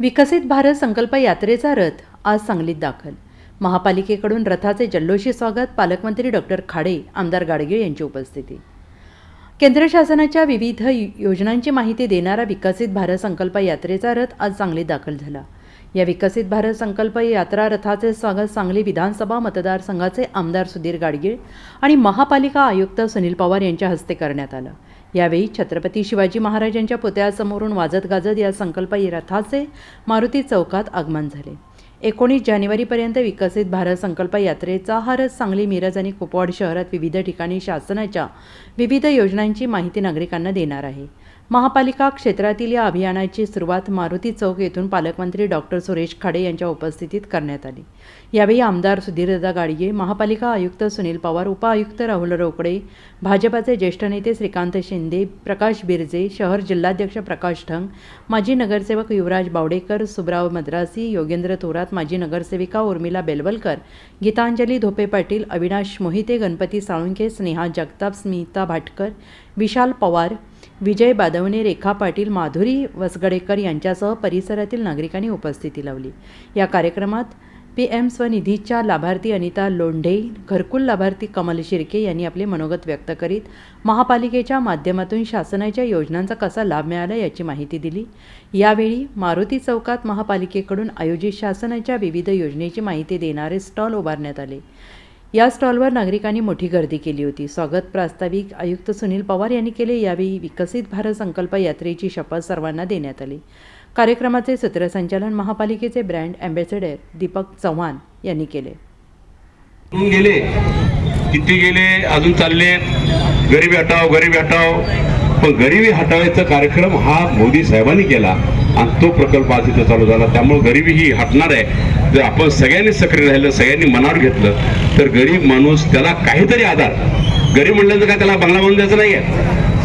विकसित भारत संकल्प यात्रेचा रथ आज सांगलीत दाखल. महापालिकेकडून रथाचे जल्लोषी स्वागत पालकमंत्री डॉक्टर खाडे आमदार गाडगीळ यांची उपस्थिती केंद्र शासनाच्या विविध योजनांची माहिती देणारा विकसित भारत संकल्प यात्रेचा रथ आज सांगलीत दाखल झाला. या विकसित भारत संकल्प यात्रा रथाचे स्वागत सांगली विधानसभा मतदारसंघाचे आमदार सुधीर गाडगीळ आणि महापालिका आयुक्त सुनील पवार यांच्या हस्ते करण्यात आलं. यावेळी छत्रपती शिवाजी महाराजांच्या पुतळ्यासमोरून वाजत गाजत या संकल्प रथाचे मारुती चौकात आगमन झाले. एकोणीस जानेवारीपर्यंत विकसित भारत संकल्प यात्रेचा हा रथ सांगली मिरज आणि कुपवाड शहरात विविध ठिकाणी शासनाच्या विविध योजनांची माहिती नागरिकांना देणार आहे. महापालिका क्षेत्रातील या अभियानाची सुरुवात मारुती चौक येथून पालकमंत्री डॉक्टर सुरेश खाडे यांच्या उपस्थितीत करण्यात आली. यावेळी आमदार सुधीरदा गाडगे महापालिका आयुक्त सुनील पवार उपआयुक्त राहुल रोकडे भाजपाचे ज्येष्ठ नेते श्रीकांत शिंदे प्रकाश बिरजे शहर जिल्हाध्यक्ष प्रकाश ठंग माजी नगरसेवक युवराज बावडेकर सुब्राव मद्रासी योगेंद्र थोरात माजी नगरसेविका उर्मिला बेलवलकर गीतांजली धोपे पाटील अविनाश मोहिते गणपती साळुंखे स्नेहा जगताप स्मिता भाटकर विशाल पवार विजय बादवणे रेखा पाटील माधुरी वसगडेकर यांच्यासह परिसरातील नागरिकांनी उपस्थिती लावली. या कार्यक्रमात पी एम स्वनिधीच्या लाभार्थी अनिता लोंढे घरकुल लाभार्थी कमल शिर्के यांनी आपले मनोगत व्यक्त करीत महापालिकेच्या माध्यमातून शासनाच्या योजनांचा कसा लाभ मिळाला याची माहिती दिली. यावेळी मारुती चौकात महापालिकेकडून आयोजित शासनाच्या विविध योजनेची माहिती देणारे स्टॉल उभारण्यात आले. या स्टॉलवर नागरिकांनी मोठी गर्दी केली होती. स्वागत प्रास्ताविक आयुक्त सुनील पवार यांनी केले. यावेळी विकसित भारत संकल्प यात्रेची शपथ सर्वांना देण्यात आली. कार्यक्रमाचे सूत्रसंचालन महापालिकेचे ब्रँड अँबॅसेडर दीपक चव्हाण यांनी केले. गेले. किती गेले अजून चालले. गरिबी हटाव गरिबी हटाव पण गरिबी हटावायचा कार्यक्रम हा मोदी साहेबांनी केला आणि तो प्रकल्प आज इथं चालू झाला. त्यामुळे गरिबी ही हटणार आहे. जर आपण सगळ्यांनी सक्रिय राहिलं सगळ्यांनी मनावर घेतलं तर गरीब माणूस त्याला काहीतरी आधार. गरीब म्हणल्याचं काय? त्याला बंगला म्हणून द्यायचं नाहीये.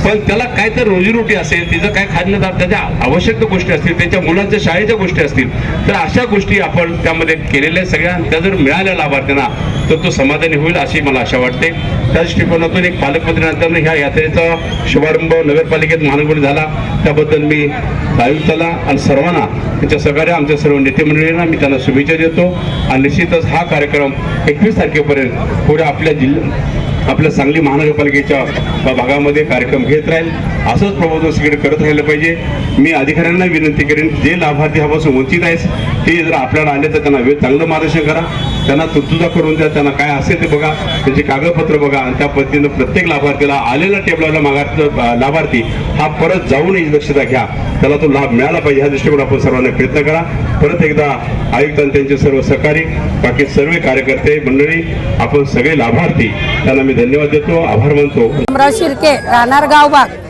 पण त्याला काय तर रोजीरोटी असेल तिचं काय खाद्यदार त्याच्या आवश्यक गोष्टी असतील त्याच्या मुलांच्या शाळेच्या गोष्टी असतील तर अशा गोष्टी आपण त्यामध्ये केलेल्या सगळ्या. त्या जर मिळाल्या लाभार्थ्यांना तर तो समाधानी होईल अशी मला आशा वाटते. त्या दृष्टिकोनातून एक पालकमंत्र्यांनंतर ह्या यात्रेचा शुभारंभ नगरपालिकेत महानगरी झाला. त्याबद्दल मी आयुक्ताला आणि सर्वांना त्यांच्या सहकार्य आमच्या सर्व नेतेमंडळींना मी त्यांना शुभेच्छा देतो. आणि निश्चितच हा कार्यक्रम एकवीस तारखेपर्यंत पुढे आपल्या जिल्ह्या आपल्या सांगली महानगरपालिकेच्या भागामध्ये कार्यक्रम घेत राहील. असंच प्रबोधन सगळीकडे करत राहिलं पाहिजे. मी अधिकाऱ्यांना विनंती करेन जे लाभार्थी ह्यापासून वंचित आहेत ते जर आपल्याला आले तर त्यांना वेळ चांगलं मार्गदर्शन करा. त्यांना तुतुदा करून द्या त्यांना काय असेल ते बघा. त्यांचे कागदपत्र बघा आणि त्या पद्धतीनं प्रत्येक लाभार्थीला आलेला टेबलाला मागा लाभार्थी हा परत जाऊ नये दक्षता घ्या. त्याला तो लाभ मिळाला पाहिजे ह्या दृष्टिकोन आपण सर्वांनी प्रयत्न करा. परत एकदा आयुक्त आणि त्यांचे सर्व सहकारी बाकी सर्व कार्यकर्ते मंडळी आपण सगळे लाभार्थी त्यांना मी धन्यवाद देतो आभार मानतो. शिर्के राहणार गावबाग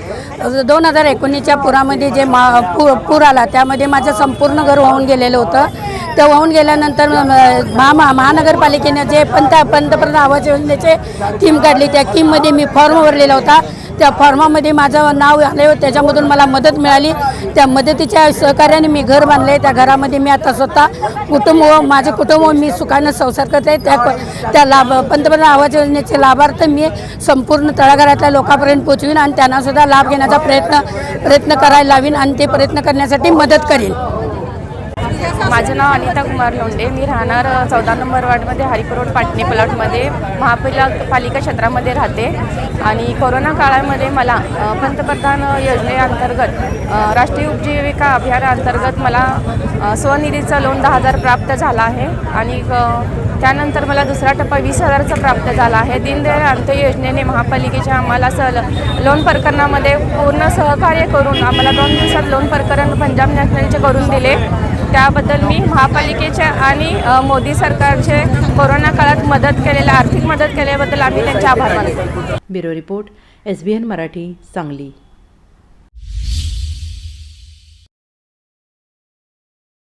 दोन हजार एकोणीसच्या पुरामध्ये जे मा पूर पूर आला त्यामध्ये माझं संपूर्ण घर वाहून गेलेलं होतं. ते वाहून गेल्यानंतर महा महा- महानगरपालिकेने जे पंत पंतप्रधान आवास योजनेचे स्कीम काढली त्या स्कीममध्ये मी फॉर्म भरलेला होता. त्या फॉर्मामध्ये माझं नाव आले त्याच्यामधून मला मदत मिळाली. त्या मदतीच्या सहकार्याने मी घर बांधले त्या घरामध्ये मी आता स्वतः कुटुंब माझे कुटुंब मी सुखानं संसार करते त्या त्या लाभ पंतप्रधान आवास योजनेचे लाभार्थ मी संपूर्ण तळागाळातल्या लोकांपर्यंत पोचवीन आणि त्यांनासुद्धा लाभ घेण्याचा प्रयत्न प्रयत्न करायला लावीन आणि ते प्रयत्न करण्यासाठी मदत करीन. माझं नाव अनिता कुमार लोंडे मी राहणार चौदा नंबर वार्डमध्ये हरिकरोड पाटणे प्लॉटमध्ये. महापालिका पालिका क्षेत्रामध्ये राहते. आणि कोरोना काळामध्ये मला पंतप्रधान योजनेअंतर्गत राष्ट्रीय उपजीविका अभियानाअंतर्गत मला स्वनिधीचा स्वनिधीचं लोन दहा हजार प्राप्त झाला आहे. आणि त्यानंतर मला दुसरा टप्पा वीस हजारचा प्राप्त झाला आहे. दीनदयाळ अंत्य योजनेने महापालिकेच्या आम्हाला सल लोन प्रकरणामध्ये पूर्ण सहकार्य करून आम्हाला दोन दिवसात लोन प्रकरण पंजाब नॅशनलचे करून दिले. त्याबद्दल मी महापालिकेच्या आणि मोदी सरकारचे कोरोना काळात मदत केलेल्या आर्थिक मदत केल्याबद्दल आम्ही त्यांचे आभार मानतो. Bureau report S B N Marathi Sangli.